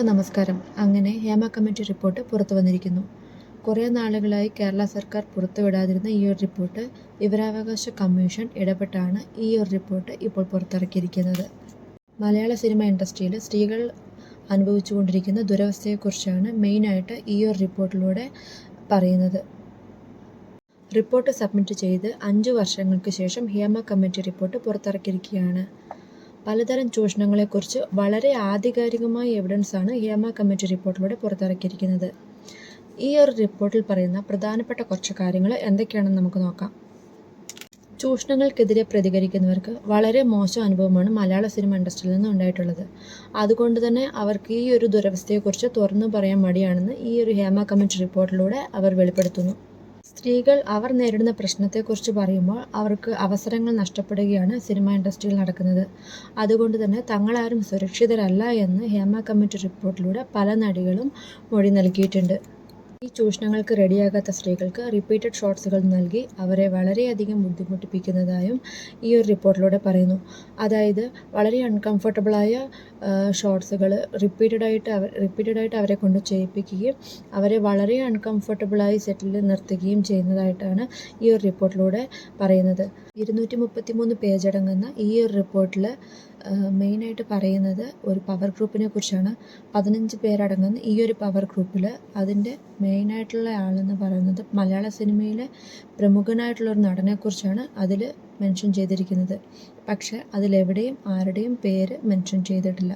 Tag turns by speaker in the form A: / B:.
A: എല്ലാവർക്കും നമസ്കാരം. അങ്ങനെ ഹേമ കമ്മിറ്റി റിപ്പോർട്ട് പുറത്തു വന്നിരിക്കുന്നു. കുറേ നാളുകളായി കേരള സർക്കാർ പുറത്തുവിടാതിരുന്ന ഈ ഒരു റിപ്പോർട്ട് വിവരാവകാശ കമ്മീഷൻ ഇടപെട്ടാണ് ഈ ഒരു റിപ്പോർട്ട് ഇപ്പോൾ പുറത്തിറക്കിയിരിക്കുന്നത്. മലയാള സിനിമ ഇൻഡസ്ട്രിയിൽ സ്ത്രീകൾ അനുഭവിച്ചുകൊണ്ടിരിക്കുന്ന ദുരവസ്ഥയെക്കുറിച്ചാണ് മെയിനായിട്ട് ഈ ഒരു റിപ്പോർട്ടിലൂടെ പറയുന്നത്. റിപ്പോർട്ട് സബ്മിറ്റ് ചെയ്ത് അഞ്ച് വർഷങ്ങൾക്ക് ശേഷം ഹേമ കമ്മിറ്റി റിപ്പോർട്ട് പുറത്തിറക്കിയിരിക്കുകയാണ്. പലതരം ചൂഷണങ്ങളെക്കുറിച്ച് വളരെ ആധികാരികമായ എവിഡൻസാണ് ഹേമ കമ്മിറ്റി റിപ്പോർട്ടിലൂടെ പുറത്തിറക്കിയിരിക്കുന്നത്. ഈ ഒരു റിപ്പോർട്ടിൽ പറയുന്ന പ്രധാനപ്പെട്ട കുറച്ച് കാര്യങ്ങൾ എന്തൊക്കെയാണെന്ന് നമുക്ക് നോക്കാം. ചൂഷണങ്ങൾക്കെതിരെ പ്രതികരിക്കുന്നവർക്ക് വളരെ മോശം അനുഭവമാണ് മലയാള സിനിമ ഇൻഡസ്ട്രിയിൽ നിന്ന് ഉണ്ടായിട്ടുള്ളത്. അതുകൊണ്ട് തന്നെ അവർക്ക് ഈ ഒരു ദുരവസ്ഥയെക്കുറിച്ച് തുറന്നു പറയാൻ മടിയാണെന്ന് ഈ ഒരു ഹേമ കമ്മിറ്റി റിപ്പോർട്ടിലൂടെ അവർ വെളിപ്പെടുത്തുന്നു. സ്ത്രീകൾ അവർ നേരിടുന്ന പ്രശ്നത്തെക്കുറിച്ച് പറയുമ്പോൾ അവർക്ക് അവസരങ്ങൾ നഷ്ടപ്പെടുകയാണ് സിനിമ ഇൻഡസ്ട്രിയിൽ നടക്കുന്നത്. അതുകൊണ്ട് തന്നെ തങ്ങളാരും സുരക്ഷിതരല്ല എന്ന് ഹേമ കമ്മിറ്റി റിപ്പോർട്ടിലൂടെ പല നടികളും മൊഴി നൽകിയിട്ടുണ്ട്. ഈ ചൂഷണങ്ങൾക്ക് റെഡിയാകാത്ത സ്ത്രീകൾക്ക് റിപ്പീറ്റഡ് ഷോട്ട്സുകൾ നൽകി അവരെ വളരെയധികം ബുദ്ധിമുട്ടിപ്പിക്കുന്നതായും ഈ ഒരു റിപ്പോർട്ടിലൂടെ പറയുന്നു. അതായത് വളരെ അൺകംഫർട്ടബിളായ ഷോട്ട്സുകൾ റിപ്പീറ്റഡായിട്ട് അവർ റിപ്പീറ്റഡായിട്ട് അവരെ കൊണ്ട് ചെയ്യിപ്പിക്കുകയും അവരെ വളരെ അൺകംഫർട്ടബിളായി സെറ്റിൽ നിർത്തുകയും ചെയ്യുന്നതായിട്ടാണ് ഈ ഒരു റിപ്പോർട്ടിലൂടെ പറയുന്നത്. ഇരുന്നൂറ്റി മുപ്പത്തി മൂന്ന് പേജ് അടങ്ങുന്ന ഈ ഒരു റിപ്പോർട്ടിൽ മെയിനായിട്ട് പറയുന്നത് ഒരു പവർ ഗ്രൂപ്പിനെ കുറിച്ചാണ്. പതിനഞ്ച് പേരടങ്ങുന്ന ഈ ഒരു പവർ ഗ്രൂപ്പിൽ അതിന്റെ മെയിനായിട്ടുള്ള ആളെന്ന് പറയുന്നത് മലയാള സിനിമയിലെ പ്രമുഖനായിട്ടുള്ള ഒരു നടനെക്കുറിച്ചാണ് അതിൽ മെൻഷൻ ചെയ്തിരിക്കുന്നത്. പക്ഷേ അതിലെവിടെയും ആരുടെയും പേര് മെൻഷൻ ചെയ്തിട്ടില്ല.